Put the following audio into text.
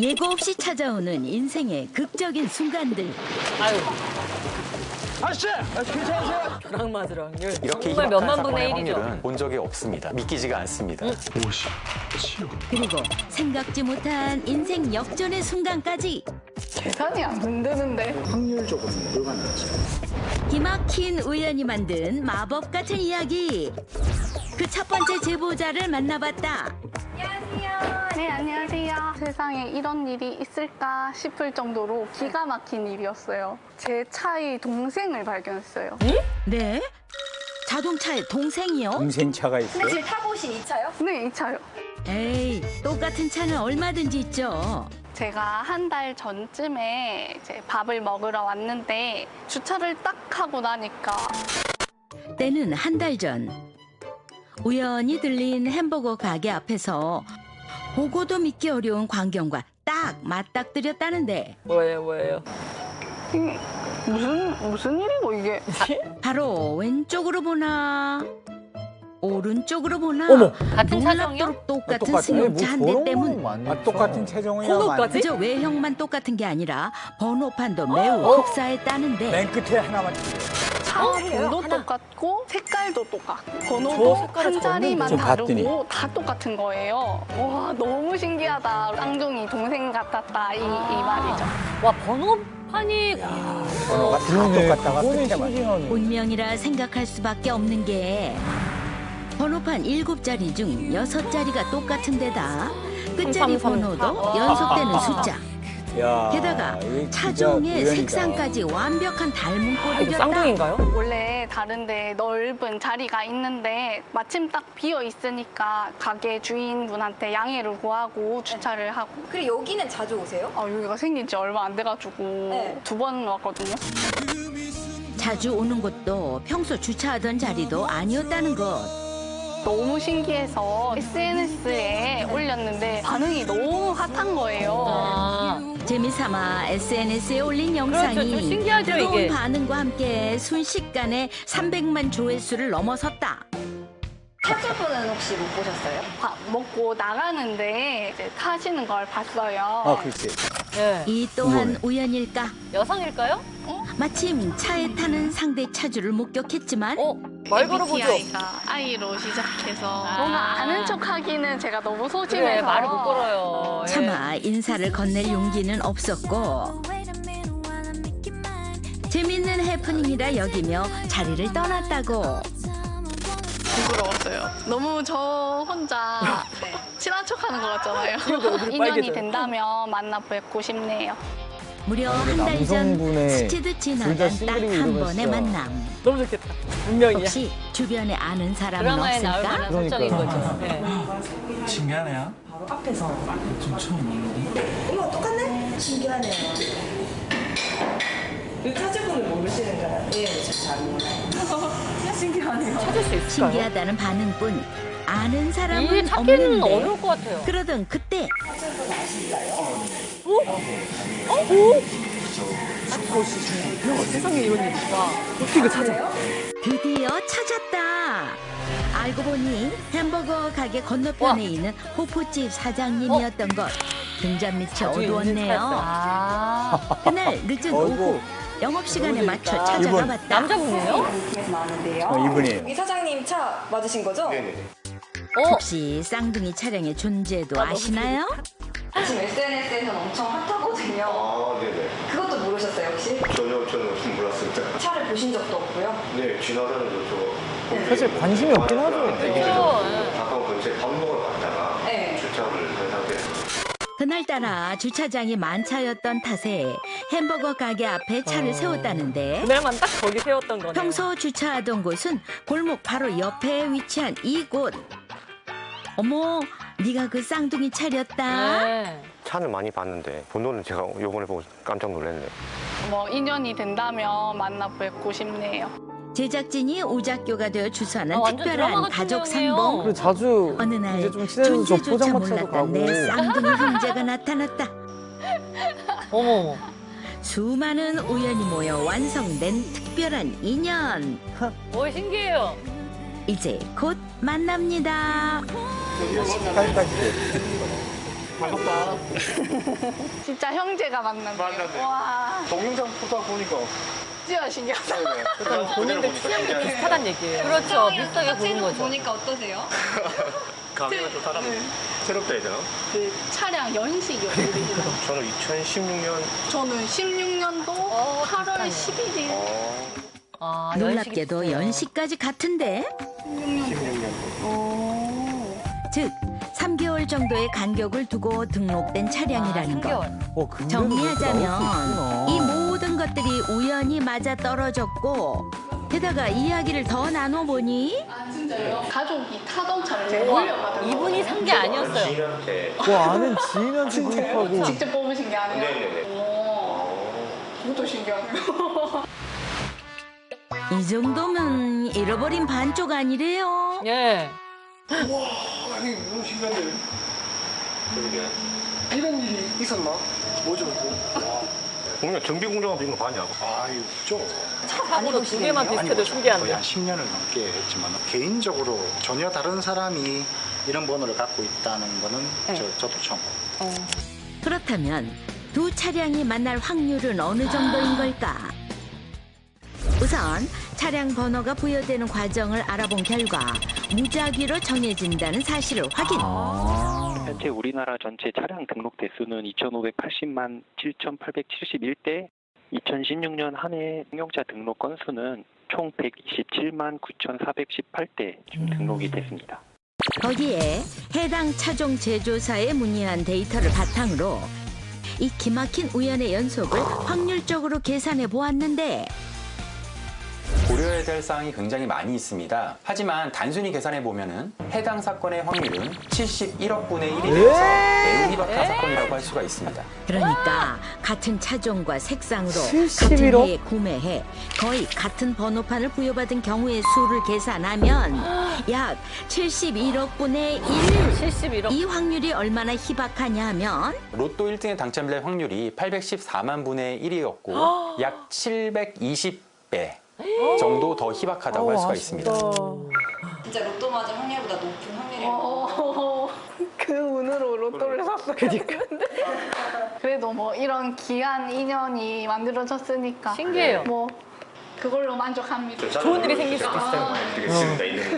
예고 없이 찾아오는 인생의 극적인 순간들. 아유, 아저씨! 아저씨 괜찮으세요? 벼락 맞으러 확률. 이렇게 정말 몇만 분의 일이죠. 확률은 본 적이 없습니다. 믿기지가 않습니다. 그리고 생각지 못한 인생 역전의 순간까지 계산이 안 되는데. 기막힌 우연히 만든 마법 같은 이야기. 그 첫 번째 제보자를 만나봤다. 안녕하세요. 네, 안녕하세요. 세상에 이런 일이 있을까 싶을 정도로 기가 막힌 일이었어요. 제 차의 동생을 발견했어요. 네? 자동차에 동생이요? 동생 차가 있어요? 네, 이 차요. 에이, 똑같은 차는 얼마든지 있죠. 제가 한 달 전쯤에 이제 밥을 먹으러 왔는데 주차를 딱 하고 나니까 때는 한 달 전. 우연히 들린 햄버거 가게 앞에서 보고도 믿기 어려운 광경과 딱 맞닥뜨렸다는데 뭐예요, 뭐예요? 무슨 무슨 일이고 이게 바로 왼쪽으로 보나 오른쪽으로 보나 어머, 같은? 놀랍도록 똑같은 똑같아요. 승용차 한 대 때문 아, 똑같은 체종이야. 번호까지? 그저 외형만 똑같은 게 아니라 번호판도 어? 매우 흡사했다는데 맨 끝에 하나만. 차 번호 똑같고 색깔도 똑같고 번호도 저 색깔을 한 자리만 좀 다르고 봤더니. 다 똑같은 거예요. 와 너무 신기하다. 쌍둥이 동생 같았다 이, 이 말이죠. 와, 번호판이 번호가 다 똑같다가 끝에만. 운명이라 생각할 수밖에 없는 게 번호판 일곱 자리 중 여섯 자리가 똑같은 데다 끝자리 3334. 번호도 연속되는 숫자 야, 게다가 차종의. 색상까지 완벽한 닮은 꼴이었다 쌍둥이인가요? 원래 다른데 넓은 자리가 있는데 마침 딱 비어 있으니까 가게 주인분한테 양해를 구하고 주차를 하고 그리고 여기는 자주 오세요? 아 여기가 생긴 지 얼마 안 돼가지고 네. 두 번 왔거든요. 자주 오는 곳도 평소 주차하던 자리도 아니었다는 것 너무 신기해서 SNS에 올렸는데 반응이 너무 핫한 거예요. 아, 재미삼아 SNS에 올린 그렇죠. 영상이 좀 신기하죠, 뜨거운 이게. 반응과 함께 순식간에 300만 조회수를 넘어섰다 차주분은 혹시 못 보셨어요? 밥 먹고 나가는데 이제 타시는 걸 봤어요. 아, 그렇지. 네. 이 또한 우연일까 여성일까요? 마침 차에 타는 상대 차주를 목격했지만 어, 말 걸어보죠. MBTI가 I로 시작해서 아. 뭔가 아는 척하기는 제가 너무 소심해서 그래, 말을 못 걸어요. 예. 차마 인사를 건넬 용기는 없었고 재밌는 해프닝이라 여기며 자리를 떠났다고 부끄러웠어요. 너무 저 혼자 네, 친한 척하는 것 같잖아요. 인연이 빨개져요. 된다면 만나 뵙고 싶네요. 무려 한 달 전 남성분의 스치듯 지나간 둘다 딱 싱글이고 한 이러면 번의 진짜 만남 너무 좋겠다. 운명이야. 혹시 주변에 아는 사람은 드라마에 나올 없을까? 만한 설정인 그러니까. 거죠. 네. 신기하네요. 바로 앞에서 좀 처음 오는데. 어머 똑같네? 신기하네요. 그 차주분을 모르시는 거라 예, 저잘 몰라요. 신기하네요. 찾을 수 있을까요? 신기하다는 반응뿐 아는 이 사람은 찾기는 없는데 어려울 것 같아요. 그러던 그때 세상에 이런 일이 있다. 어떻게 이거 찾아? 드디어 찾았다. 알고 보니 햄버거 가게 건너편에 와. 있는 호프집 사장님이었던 것. 등잔 밑이 어두웠네요. 아, 그날 늦은. 오후 영업 시간에 맞춰 이분. 찾아가 봤다. 남자분이에요? 계속 나왔는데요. 어, 이분이에요. 이 사장님 차 맞으신 거죠? 네네. 어, 혹시 쌍둥이 차량의 존재도 아시나요? 지금 SNS에서는 엄청 핫하거든요. 아, 네네. 그것도 모르셨어요 혹시? 전혀 저는 몰랐습니다. 차를 보신 적도 없고요. 네, 지나다니는 저 사실 관심이 없긴 하죠. 대기를 그렇죠. 좀 가까운 근처에 밥 먹으러 갔다가 네. 주차를 한 상태에서 그날따라 주차장이 만차였던 탓에 햄버거 가게 앞에 차를 세웠다는데 그날만 딱 거기 세웠던 거네요. 평소 주차하던 곳은 골목 바로 옆에 위치한 이곳. 어머, 네가 그 쌍둥이 차렸다. 네. 차는 많이 봤는데 번호는 제가 요번에 보고 깜짝 놀랐네요. 뭐 인연이 된다면 만나 뵙고 싶네요. 제작진이 오작교가 되어 주선한 아, 완전 드라마 특별한 가족. 상봉. 그리고 자주 어느 날 이제 좀 친해진 저 존재조차 포장마차도 몰랐던 가고. 내 쌍둥이 형제가 나타났다. 어머, 어머. 수많은 우연이 모여 완성된 특별한 인연. 오, 신기해요. 이제 곧 만납니다. 18까지 돼. 진짜 형제가 만난 거예요. 와, 동영상 보다 보니까 진짜 신기하다. 본인들 취향이 비슷하단 얘기예요. 그렇죠. 비슷하게 보는 거죠. 보니까 어떠세요? 감회가 좀 다르 새롭다 해야 되나? 그 차량 연식이요. 저는 2016년 저는 16년도 어, 8월 비슷하네요. 11일. 아, 연식이 놀랍게도. 연식까지 같은데 16년도. 오. 즉 3개월 정도의 간격을 두고 등록된 차량이라는 아, 것. 3개월. 어, 근데도 그렇게 나올 수 정리하자면. 이 모든 것들이 우연히 맞아 떨어졌고 게다가 이야기를 더 나눠보니 아, 진짜요? 가족이 타던 차를 제가 물려받은 이분이 산 게 아니었어요. 지인한테 와, 아는 지인한테 구입하고. 직접 뽑으신 게 아니에요? 네네네. 오. 그것도 신기하네요. 이 정도면 잃어버린 반쪽 아니래요. 예. 아니 너무 신기한데 그러게 이런 일이 있었나? 뭐죠 이거? 보면 정비 공장도 이런 거 봤냐? 아유, 죠 사고도 두 개만 비슷해도 거의 신기한데. 한 10년을 넘게 했지만 개인적으로 전혀 다른 사람이 이런 번호를 갖고 있다는 거는 저, 저도 처음. 그렇다면 두 차량이 만날 확률은 어느 정도인 걸까? 우선 차량 번호가 부여되는 과정을 알아본 결과 무작위로 정해진다는 사실을 확인. 현재 우리나라 전체 차량 등록 대수는 2,580만 7,871대, 2016년 한 해 승용차 등록 건수는 총 127만 9,418대 지금 등록이 됐습니다. 거기에 해당 차종 제조사에 문의한 데이터를 바탕으로 이 기막힌 우연의 연속을 확률적으로 계산해 보았는데 고려해야 될 사항이 굉장히 많이 있습니다. 하지만 단순히 계산해 보면은 해당 사건의 확률은 71억 분의 1이 되어서 매우 희박한 사건이라고 할 수가 있습니다. 그러니까 같은 차종과 색상으로 71억? 같은 해에 구매해 거의 같은 번호판을 부여받은 경우의 수를 계산하면 약 71억 분의 1. 71억. 이 확률이 얼마나 희박하냐면 로또 1등에 당첨될 확률이 814만 분의 1이었고 약 720배 정도 더 희박하다고 할 수가 있습니다. 진짜 로또 맞을 확률보다 높은 확률이에요. 어, 그 운으로 로또를 샀어요. 그러니까. 그래도 뭐 이런 귀한 인연이 만들어졌으니까 신기해요. 뭐 그걸로 만족합니다. 좋은 일이 생길 수도 있어요. 되게 있는데